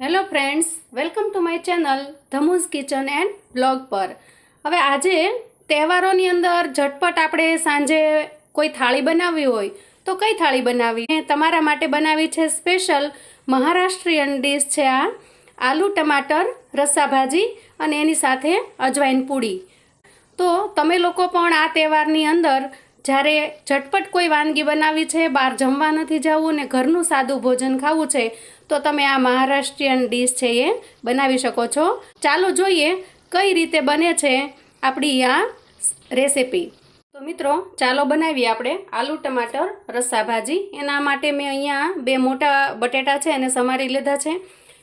Hello friends welcome to my channel Dhamu's kitchen and blog પર. હવે આજે તહેવારોની અંદર ઝટપટ આપણે સાંજે કોઈ થાળી બનાવવી હોય તો કઈ થાળી બનાવવી? મેં તમારા માટે બનાવી છે સ્પેશિયલ મહારાષ્ટ્રીયન ડીશ છે આ. આલુ, ટમાટર રસ્સા ભાજી અને એની સાથે અજવાઈન પૂડી તો તમે લોકો પણ આ તહેવારની અંદર જ્યારે ઝટપટ કોઈ વાનગી બનાવી છે, બહાર જમવા નથી જવું ને ઘરનું સાદું ભોજન ખાવું છે, તો તમે આ મહારાષ્ટ્રીયન ડીશ છે એ બનાવી શકો છો. ચાલો જોઈએ કઈ રીતે બને છે આપણી આ રેસીપી. તો મિત્રો, ચાલો બનાવીએ આપણે આલુ ટમાટર રસ્સા ભાજી. એના માટે મેં અહીંયા બે મોટા બટેટા છે, એને સમારી લીધા છે.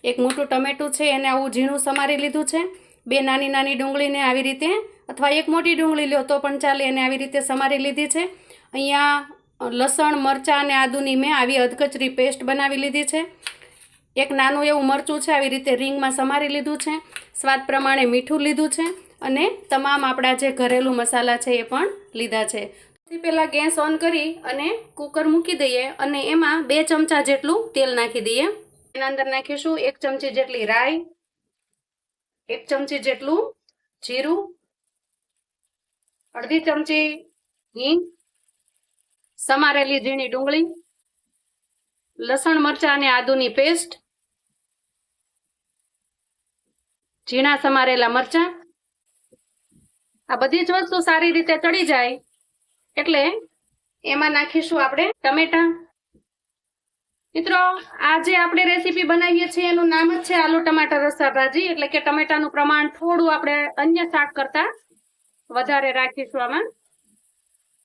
એક મોટું ટમેટું છે, એને આવું ઝીણું સમારી લીધું છે. બે નાની નાની ડુંગળીને આવી રીતે અથવા એક મોટી ડુંગળી લો તો પણ ચાલે એને આવી રીતે સમારી લીધી છે. અહીંયા લસણ, મરચાં અને આદુની મેં આવી અધકચરી પેસ્ટ બનાવી લીધી છે. એક નાનું એવું મરચું છે, આવી રીતે રિંગમાં સમારી લીધું છે. સ્વાદ પ્રમાણે મીઠું લીધું છે અને તમામ આપણા જે ઘરેલું મસાલા છે એ પણ લીધા છે. સૌથી પહેલાં ગેસ ઓન કરી અને કુકર મૂકી દઈએ અને એમાં બે ચમચા જેટલું તેલ નાખી દઈએ. એના અંદર નાખીશું એક ચમચી જેટલી રાઈ, એક ચમચી જેટલું જીરું અડધી ચમચી હિંગ સમારેલી ઝીણી ડુંગળી, લસણ મરચાં અને આદુની પેસ્ટ, ઝીણા સમારેલા મરચાં. આ બધી જ વસ્તુ સારી રીતે ચડી જાય, એટલે એમાં નાખીશું આપણે ટમેટા. મિત્રો, આ જે આપણે રેસીપી બનાવીએ છીએ, એનું નામ જ છે આલુ ટમાટર ભાજી એટલે કે ટમેટાનું પ્રમાણ થોડું આપણે અન્ય શાક કરતા વધારે રાખીશું આમાં.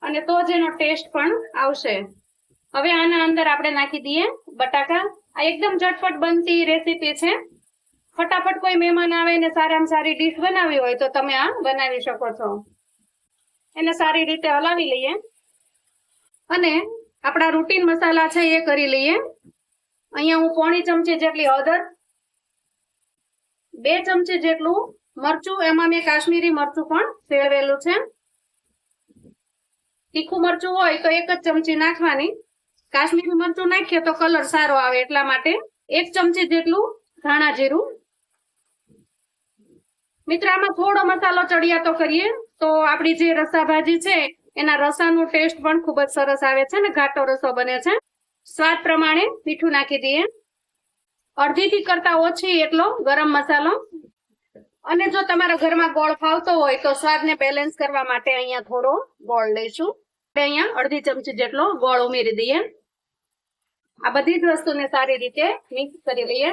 અને તો જ એનો ટેસ્ટ પણ આવશે. હવે આના અંદર આપણે નાખી દઈએ બટાકા. આ એકદમ ઝટપટ બનતી રેસીપી છે. ફટાફટ કોઈ મહેમાન આવે ને સારામાં સારી ડીશ બનાવી હોય તો તમે આ બનાવી શકો છો. એને સારી રીતે હલાવી લઈએ. અને આપણા રૂટીન મસાલા છે એ કરી લઈએ. અહીંયા હું પોણી ચમચી જેટલી હળદર, બે ચમચી જેટલું મરચું, એમાં મેં કાશ્મીરી મરચું પણ શેળવેલું છે. તીખું મરચું હોય તો એક જ ચમચી નાખવાની. કાશ્મીરી મરચું નાખીએ તો કલર સારો આવે એટલા માટે એક ચમચી જેટલું ધાણા જીરું. મિત્ર, આમાં થોડો મસાલો ચડિયાતો કરીએ. તો આપણી જે રસા ભાજી છે, એના રસાનો ટેસ્ટ પણ ખૂબ જ સરસ આવે છે ને, ઘાટો રસો બને છે. સ્વાદ પ્રમાણે મીઠું નાખી દઈએ. અડધીથી કરતા ઓછી એટલો ગરમ મસાલો. અને જો તમારા ઘરમાં ગોળ ફાવતો હોય તો સ્વાદને બેલેન્સ કરવા માટે અહીંયા થોડો ગોળ લઈશું. અહીંયા અડધી ચમચી જેટલો ગોળ ઉમેરી દઈએ. આ બધી જ વસ્તુને સારી રીતે મિક્સ કરી લઈએ.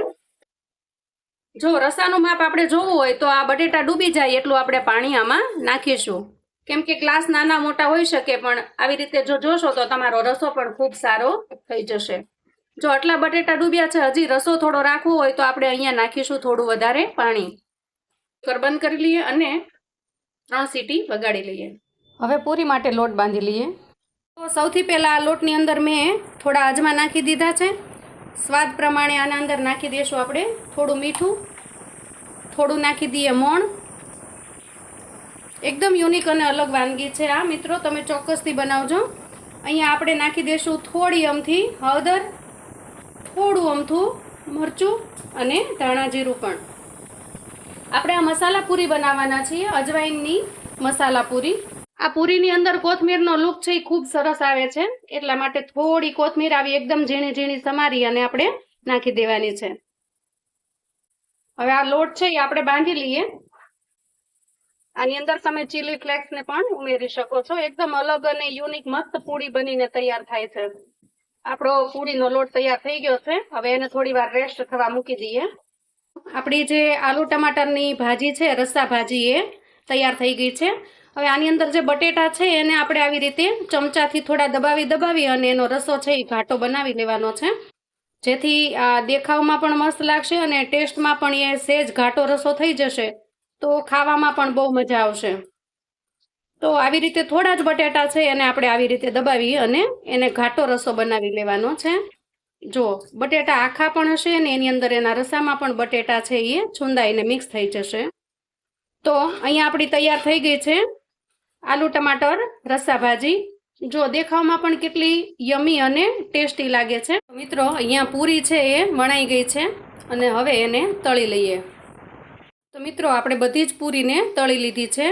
જો રસાનું માપ આપણે જોવું હોય તો આ બટેટા ડૂબી જાય એટલું આપણે પાણી આમાં નાખીશું. કેમ કે ગ્લાસ નાના મોટા હોઈ શકે, પણ આવી રીતે જો જોશો તો તમારો રસો પણ ખૂબ સારો થઈ જશે. જો આટલા બટેટા ડૂબ્યા છે, હજી રસો થોડો રાખવો હોય તો આપણે અહીંયા નાખીશું થોડું વધારે પાણી. બંધ કરી લઈએ અને ત્રણ સીટી વગાડી લઈએ. હવે પૂરી માટે લોટ બાંધી લઈએ. તો સૌથી પહેલાં આ લોટની અંદર મેં થોડા અજમા નાખી દીધા છે. સ્વાદ પ્રમાણે આના અંદર નાખી દઈશું આપણે થોડું મીઠું, થોડું નાખી દઈએ મોણ. એકદમ યુનિક અને અલગ વાનગી છે આ. મિત્રો, તમે ચોક્કસથી બનાવજો. અહીંયા આપણે નાખી દઈશું થોડી અમથી હળદર, થોડું અમથું મરચું અને ધાણા જીરું પણ. આપણે આ મસાલા પૂરી બનાવવાના છીએ, અજવાઈનની મસાલા પૂરી. આ પૂરીની અંદર કોથમીરનો લુક છે એ ખૂબ સરસ આવે છે, એટલા માટે થોડી કોથમીર આવી એકદમ ઝીણી ઝીણી સમારી અને આપણે નાખી દેવાની છે. હવે આ લોટ છે એ આપણે બાંધી લઈએ. આની અંદર તમે ચીલી ફ્લેક્સ ને પણ ઉમેરી શકો છો. એકદમ અલગ અને યુનિક મસ્ત પૂરી બનીને તૈયાર થાય છે. આપણો પૂરીનો લોટ તૈયાર થઈ ગયો છે. હવે એને થોડી વાર રેસ્ટ થવા મૂકી દઈએ. આપણી જે આલુ ટમાટરની ભાજી છે, રસ્સા ભાજી એ તૈયાર થઈ ગઈ છે. હવે આની અંદર જે બટેટા છે, એને આપણે આવી રીતે ચમચાથી થોડા દબાવી દબાવી અને એનો રસો છે એ ઘાટો બનાવી લેવાનો છે. જેથી આ દેખાવમાં પણ મસ્ત લાગશે અને ટેસ્ટમાં પણ એ સેજ ઘાટો રસો થઈ જશે, તો ખાવામાં પણ બહુ મજા આવશે. તો આવી રીતે થોડા જ બટેટા છે, એને આપણે આવી રીતે દબાવી અને એને ઘાટો રસો બનાવી લેવાનો છે. જો બટેટા આખા પણ હશે અને એની અંદર એના રસામાં પણ બટેટા છે એ છુંદાઈને મિક્સ થઈ જશે. તો અહીંયા આપણી તૈયાર થઈ ગઈ છે આલુ ટમાટર રસ્સા ભાજી જો દેખાવમાં પણ કેટલી યમી અને ટેસ્ટી લાગે છે. મિત્રો, અહીંયા પૂરી છે એ વણાઈ ગઈ છે અને હવે એને તળી લઈએ. તો મિત્રો, આપણે બધી જ પૂરીને તળી લીધી છે.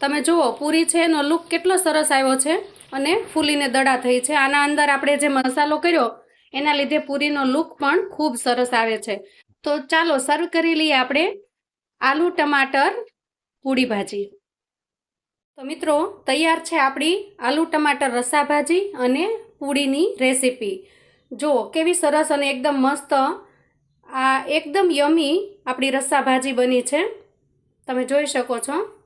તમે જુઓ, પૂરી છે એનો લુક કેટલો સરસ આવ્યો છે અને ફૂલીને દડા થઈ છે. આના અંદર આપણે જે મસાલો કર્યો એના લીધે પૂરીનો લુક પણ ખૂબ સરસ આવે છે. તો ચાલો સર્વ કરી લઈએ આપણે આલુ ટમાટર પૂરી ભાજી. તો મિત્રો, તૈયાર છે આપણી આલુ ટમાટર રસા ભાજી અને પૂરીની રેસીપી. જો, કેવી સરસ અને એકદમ મસ્ત, આ એકદમ યમી આપણી રસ્સા ભાજી બની છે. તમે જોઈ શકો છો.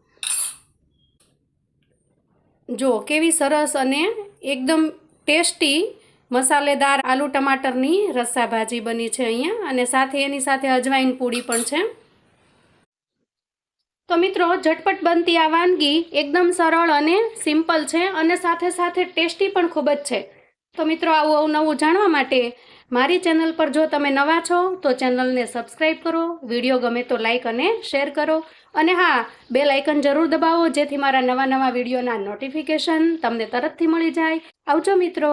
જો, કેવી સરસ અને એકદમ ટેસ્ટી મસાલેદાર આલુ ટમાટરની રસ્સા ભાજી બની છે અહીંયા અને સાથે એની સાથે અજવાઈન પૂડી પણ છે. તો મિત્રો, ઝટપટ બનતી આ વાનગી એકદમ સરળ અને સિમ્પલ છે અને સાથે સાથે ટેસ્ટી પણ ખૂબ જ છે. તો મિત્રો, આવું નવું જાણવા માટે મારી ચેનલ પર જો તમે નવા છો, તો ચેનલને સબસ્ક્રાઈબ કરો, વીડિયો ગમે તો લાઇક અને શેર કરો અને હા બે લાઇકન જરૂર દબાવો જેથી મારા નવા નવા વિડીયોના નોટિફિકેશન તમને તરતથી મળી જાય. આવજો મિત્રો.